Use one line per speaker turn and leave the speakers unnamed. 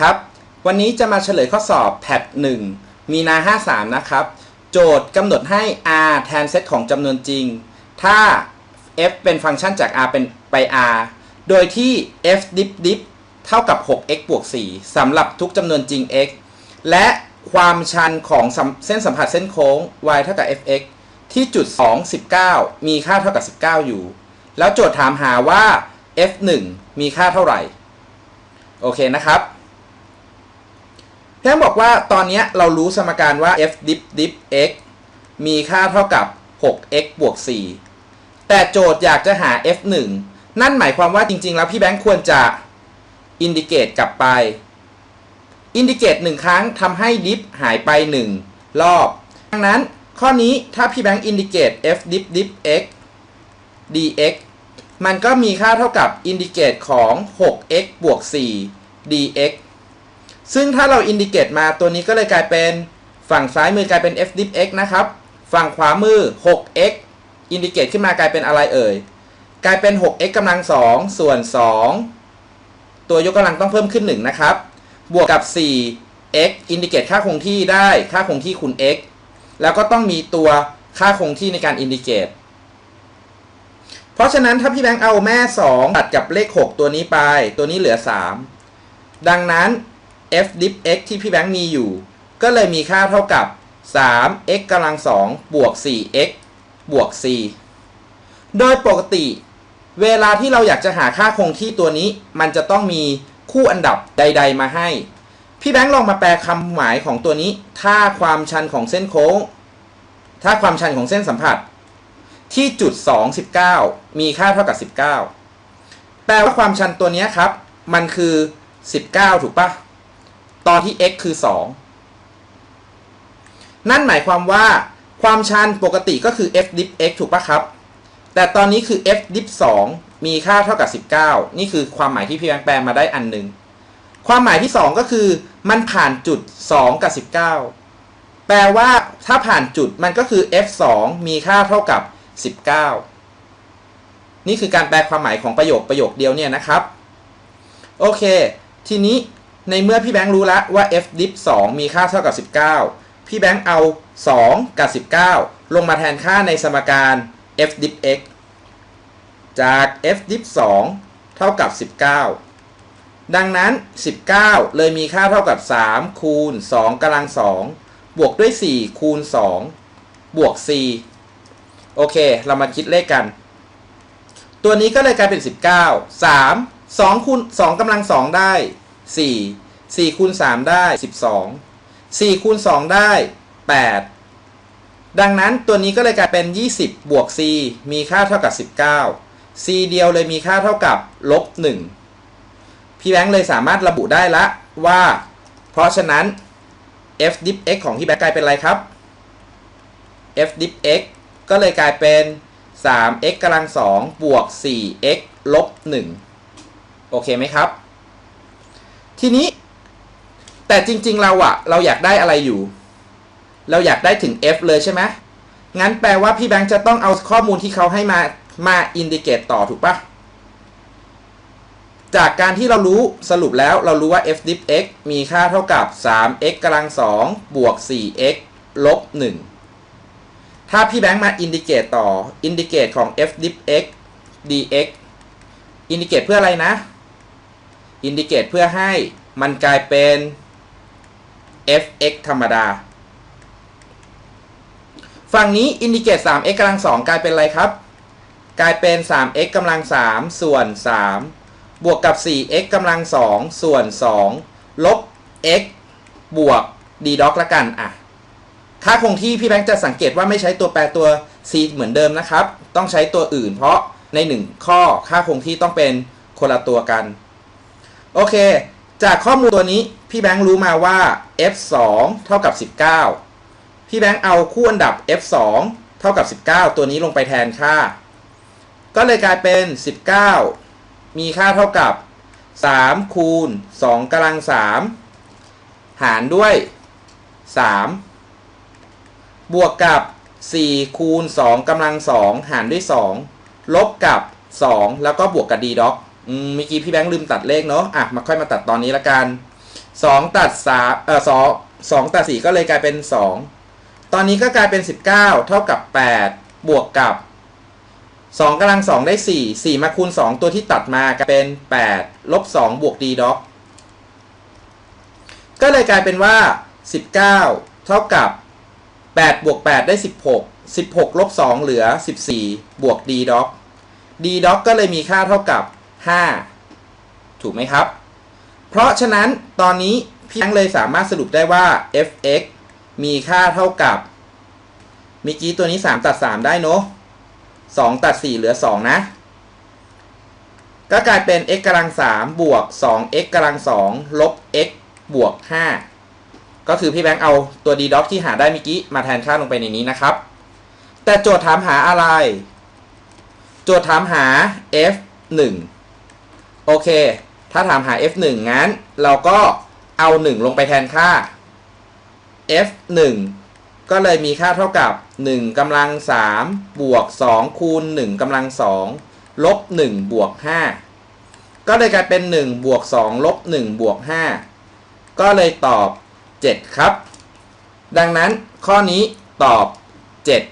ครับ วันนี้จะมาเฉลยข้อสอบแพท1มีนา 53 นะครับ โจทย์กำหนดให้ r แทนเซตของจำนวนจริง ถ้า f เป็นฟังก์ชันจาก r เป็นไป r โดยที่ f dip dip เท่ากับ 6x บวก 4สำหรับทุกจำนวนจริง x และความชันของเส้นสัมผัสเส้นโค้ง y เท่ากับ fx ที่จุด 2 19 มีค่าเท่ากับ 19 อยู่ แล้วโจทย์ถามหาว่า f1 มีค่าเท่าไหร่ โอเคนะครับ แอมบอกว่าตอนนี้เรารู้สมการว่า f dip dip x มีค่าเท่ากับ 6x บวก 4 แต่โจทย์อยากจะหา f1 นั่นหมายความว่าจริง ๆ แล้วพี่แบงค์ควรจะอินดิเกตกลับไป อินดิเกตหนึ่งครั้งทำให้ดิฟหายไป 1 รอบ ดังนั้นข้อนี้ถ้าพี่แบงค์อินดิเกต f dip dip x dx มันก็มีค่าเท่ากับอินดิเกตของ 6x บวก 4 dx ซึ่งถ้าเราอินดิเกตมาตัวนี้ก็เลยกลายเป็นฝั่งซ้ายมือกลายเป็น f dip x นะครับ ฝั่งขวามือ 6x อินดิเกตขึ้นมากลายเป็นอะไรเอ่ย กลายเป็น 6x กำลัง 2 ส่วน 2 ตัวยกกำลังต้องเพิ่มขึ้น 1 นะครับ บวกกับ 4x อินดิเกตค่าคงที่ได้ค่าคงที่คูณ x แล้วก็ต้องมีตัวค่าคงที่ในการอินดิเกต เพราะฉะนั้นถ้าพี่แบงค์เอาแม่ 2 ตัดกับเลข 6 ตัวนี้ไป ตัวนี้เหลือ 3 ดังนั้น f dip x ที่พี่แบงค์มีอยู่ ก็เลยมีค่าเท่ากับ 3x กำลัง2บวก 4x บวก c โดยปกติ เวลาที่เราอยากจะหาค่าคงที่ตัวนี้ มันจะต้องมีคู่อันดับใด ๆ มาให้ พี่แบงค์ลองมาแปลคำหมายของตัวนี้ ถ้าความชันของเส้นโค้ง ถ้าความชันของเส้นสัมผัส ที่จุด 2 19 มีค่าเท่ากับ 19 แปลว่าความชันตัวนี้ครับ มันคือ 19 ถูกปะ ตอนที่ x คือ 2 นั่นหมายความว่าความชันปกติก็คือ f dip x ถูกปะครับ แต่ตอนนี้คือ f dip 2มีค่าเท่ากับ 19 นี่คือความหมายที่พี่แบงค์แปลมาได้อันหนึ่งความหมายที่ 2 ก็คือมันผ่านจุด 2 กับ 19 แปลว่าถ้าผ่านจุดมันก็คือ f 2มีค่าเท่ากับ 19 นี่คือการแปลความหมายของประโยคประโยคเดียวเนี่ยนะครับ โอเค ทีนี้ ในเมื่อพี่แบงค์รู้แล้วว่า f dip 2 มีค่าเท่ากับ 19 พี่แบงค์เอา 2 กับ 19 ลงมาแทนค่าในสมการ f dip x จาก f dip 2 เท่ากับ 19 ดังนั้น 19 เลยมีค่าเท่ากับ 3 คูณ 2กำลัง 2 บวกด้วย 4 คูณ 2 บวก c โอเค เรามาคิดเลขกัน ตัวนี้ก็เลยกลายเป็น 19 3 2คูณ2กำลัง 2 ได้ 4 4คูณ3ได้ 12 4คูณ2ได้ 8 ดังนั้นตัวนี้ก็เลยกลายเป็น 20 บวก c มีค่าเท่ากับ 19 c เดียวเลยมีค่าเท่ากับลบ 1 พี่แบงค์เลยสามารถระบุได้ละว่า เพราะฉะนั้น f dip x ของพี่แบงค์กลายเป็นอะไรครับ f dip x ก็เลยกลายเป็น 3x กำลัง2บวก 4x ลบ 1 โอเคไหมครับ ทีนี้ แต่จริงๆเราอะเราอยากได้อะไรอยู่ เราอยากได้ถึง f เลยใช่ไหมงั้นแปลว่าพี่แบงค์จะต้องเอาข้อมูลที่เขาให้มามาอินดิเกตต่อถูกปะจากการที่เรารู้สรุปแล้วเรารู้ว่า f dip x มีค่าเท่ากับ 3x กำลัง2บวก 4x ลบ 1 ถ้าพี่แบงค์มาอินดิเกตต่ออินดิเกตของ f dip x dx อินดิเกตเพื่ออะไรนะ อินดิเกตเพื่อให้มันกลายเป็น fx ธรรมดา ฝั่งนี้อินดิเกต 3x กำลัง 2 กลายเป็นอะไรครับ กลายเป็น 3x กำลัง 3 ส่วน 3 บวกกับ 4x กำลัง 2 ส่วน 2 ลบ x บวก d doc ละกันอะค่าคงที่พี่แบงค์จะสังเกตว่าไม่ใช้ตัวแปรตัว c เหมือนเดิมนะครับ ต้องใช้ตัวอื่น เพราะใน 1 ข้อค่าคงที่ต้องเป็นคนละตัวกัน โอเค จากข้อมูลตัวนี้พี่แบงค์รู้มาว่า f 2เท่ากับ 19 พี่แบงค์เอาคู่อันดับ f 2เท่ากับ 19 ตัวนี้ลงไปแทนค่า ก็เลยกลายเป็น 19 มีค่าเท่ากับ 3 คูณ 2กำลัง 3 หารด้วย 3 บวกกับ 4 คูณ 2กำลัง 2 หารด้วย 2 ลบกับ 2 แล้วก็บวกกับ d doc อื มเมื่อกี้พี่แบงค์ลืมตัดเลขเนาะอะมาค่อยมาตัดตอนนี้ละกันสองตัดสามเออสองสองตัดสี่ก็เลยกลายเป็นสองตอนนี้ก็กลายเป็นสิบเก้าเท่ากับแปดบวกกับสองกำลังสองได้สี่สี่มาคูณสองตัวที่ตัดมากลายเป็นแปดลบสองบวกดีด็อกก็เลยกลายเป็นว่าสิบเก้าเท่ากับแปดบวกแปดได้สิบหกสิบหกลบสองเหลือสิบสี่บวกดีด็อกดีด็อกก็เลยมีค่าเท่ากับ ห้าถูกไหมครับ เพราะฉะนั้นตอนนี้พี่แบงค์เลยสามารถสรุปได้ว่า f(x) มีค่าเท่ากับเมื่อกี้ตัวนี้ 3 ตัด 3 ได้เนอะ2ตัด 4 เหลือ 2 นะ ก็กลายเป็น x กำลัง3บวก 2x กำลัง2ลบ x บวก 5 ก็คือพี่แบงค์เอาตัว d doc ที่หาได้เมื่อกี้ มาแทนค่าลงไปในนี้นะครับ แต่โจทย์ถามหาอะไร โจทย์ถามหา f1 โอเค ถ้าถามหา f1 งั้น เราก็เอา 1 ลงไปแทนค่า f1 ก็เลยมีค่าเท่ากับ 1กำลัง3บวก 2 คูณ 1กำลัง2ลบ1บวก 5 ก็เลยกลายเป็น 1 บวก 2 ลบ 1 บวก 5 ก็เลยตอบ 7 ครับ ดังนั้นข้อนี้ตอบ 7